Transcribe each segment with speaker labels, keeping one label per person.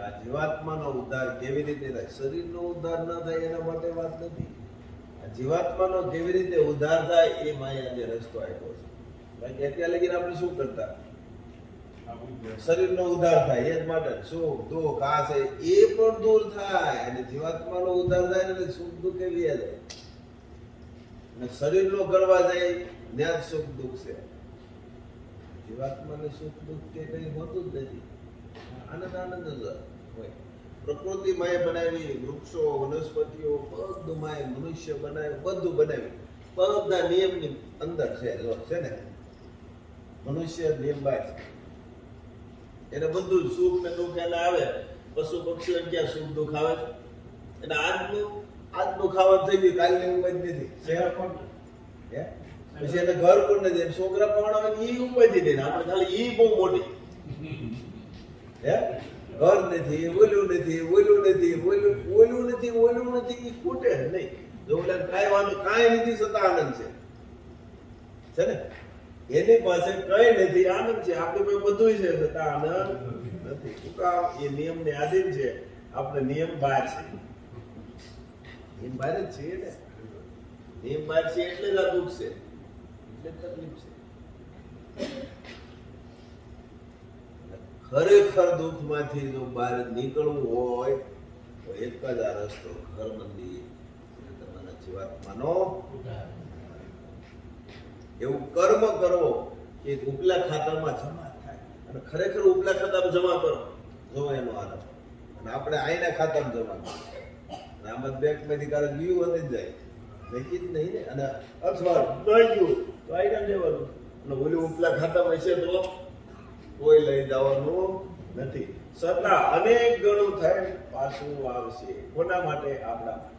Speaker 1: આ જીવાત્માનો ઉદ્ધાર કેવી રીતે થાય? શરીરનો ઉદ્ધાર ન થાય એના માટે વાત નથી. આ જીવાત્માનો કેવી રીતે ઉદ્ધાર થાય એ માયા આજે રસ્તો આપ્યો છે. બાકી અત્યારે લગીને આપણે શું કરતા? શરીરનો ઉદ્ધાર થાય એ જ માટે સુખ દુઃખ આ છે એ પણ દૂર થાય. અને જીવાત્માનો ઉદ્ધાર થાય એટલે સુખ દુઃખ એવી જાય અને શરીરનો કરવા જાય ત્યાં જ સુખ દુઃખ છે. જીવાત્માને સુખ દુઃખ કે કંઈ હોતું જ નથી. આનંદ આનંદ જ હોય. પ્રકૃતિ માએ બનાવી વૃક્ષો વનસ્પતિઓ બધું માએ મનુષ્ય બનાવ્યું બધું બનાવ્યું બધા નિયમની અંદર છે જો છે ને. મનુષ્ય નિયમ બાય એને બધું સુખ ને દુઃખ એને આવે. પશુ પક્ષીઓ ક્યાં સુખ દુઃખ આવે છે. એટલે આજનું આજનું ખાવાનું થઈ ગયું કાલની ઉમેદ નથી. શહેર પણ હે? પછી એને ઘર પણ નથી? છોકરા પણ આવે ઉમેદ નથી. ને આપણે ખાલી ઈ બહુ મોટી. ઘર નથી, ઓલું નથી ઓલું નથી, ઓલું ઓલું નથી ઓલું નથી એ ખૂટે નહીં. ઓલા કાંઈ વાંધો, કાંઈ નથી છતાં આનંદ છે. છે ને? એની પાસે કઈ નથી, આનંદ છે. આપણી પાસે બધું છે છતાં આનંદ નથી. શું કામ? એ નિયમને આધીન છે. આપણે નિયમ બહાર છે. નિયમ બહાર જ છીએ ને? નિયમ બહાર છે એટલે જ આ છે. એટલે તકલીફ છે. ખરેખર દુઃખમાંથી જો બહાર નીકળવું હોય, તો એક જ આ રસ્તો ઘર મંદિર તમારા જીવાત્માનો એવું કર્મ કરો કે ઉપલા ખાતામાં જમા થાય. અને ખરેખર ઉપલા ખાતામાં જમા કરો. જો એનો આનંદ. અને આપણે આઈના ખાતામાં જમા કરો અને આમાં બેંકમાંથી કારણ ગયું અને જાય નક્કી જ નહીં ને. અને અથવા ન ગયું તો આઈના લેવાનું? અને ઓલું ઉપલા ખાતામાં છે તો? કોઈ લઈ જવાનું નથી. સત્તા અનેક ગણું થાય પાછું આવશે. કોના માટે? આપણા.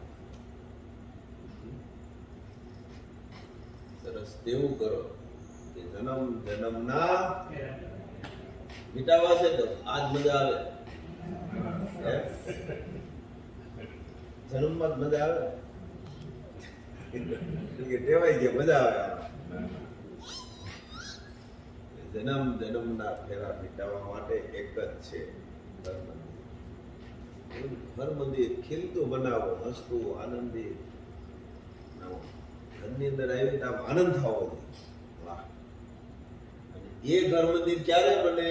Speaker 1: સરસ. તેવું કરો. કે જન્મ જન્મના મિટાવા છે તો આજ મજા આવે. જન્મ જન્મમાં જ મજા આવે? ટેવાય ગયા મજા આવે. જન્મ જન્મના ફેરા મિટાવવા માટે એક જ છે હર મંદિર ખીલતું બનાવો હસતું આનંદી. ઘરની અંદર આવી આમ આનંદ થવો જોઈએ. એ ઘર મંદિર ક્યારે બને?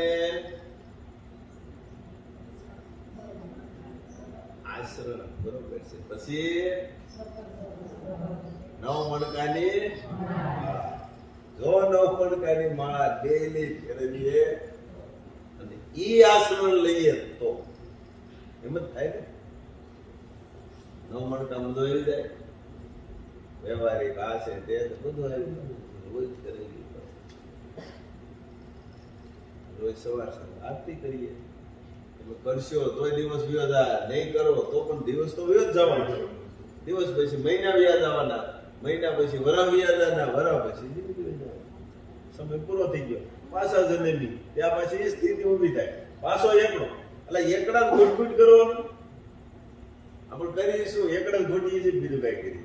Speaker 1: આશ્રમ બરોબર છે. પછી? નવ મણકાની મણકાની માળા ડેલી ફેરવીએ. અને ઈ આસરણ લઈએ તો. એમ થાય ને? નવ મણકા આવી જાય વ્યવહારિક આ છે તે બધું. રોજ કરેલી રોજ સવાર સવાર આરતી કરીએ. કરશો તોય દિવસ વ્યો જાય નહીં કરો તો પણ દિવસ તો વ્યો જ જવાનો દિવસ પછી મહિના વ્યાજ જવાના મહિના પછી વરા વ્યાજ જવાના વરા પછી. સમય પૂરો થઈ ગયો. પાછા જન્મી ત્યાં પછી એ સ્થિતિ ઊભી થાય. પાછો એકડો એટલે એકડા ઘૂંટઘૂંટ કરવાનું. આપણે કરીશું. એકડા ઘૂંટીએ છીએ, બીજું કઈ કરીએ.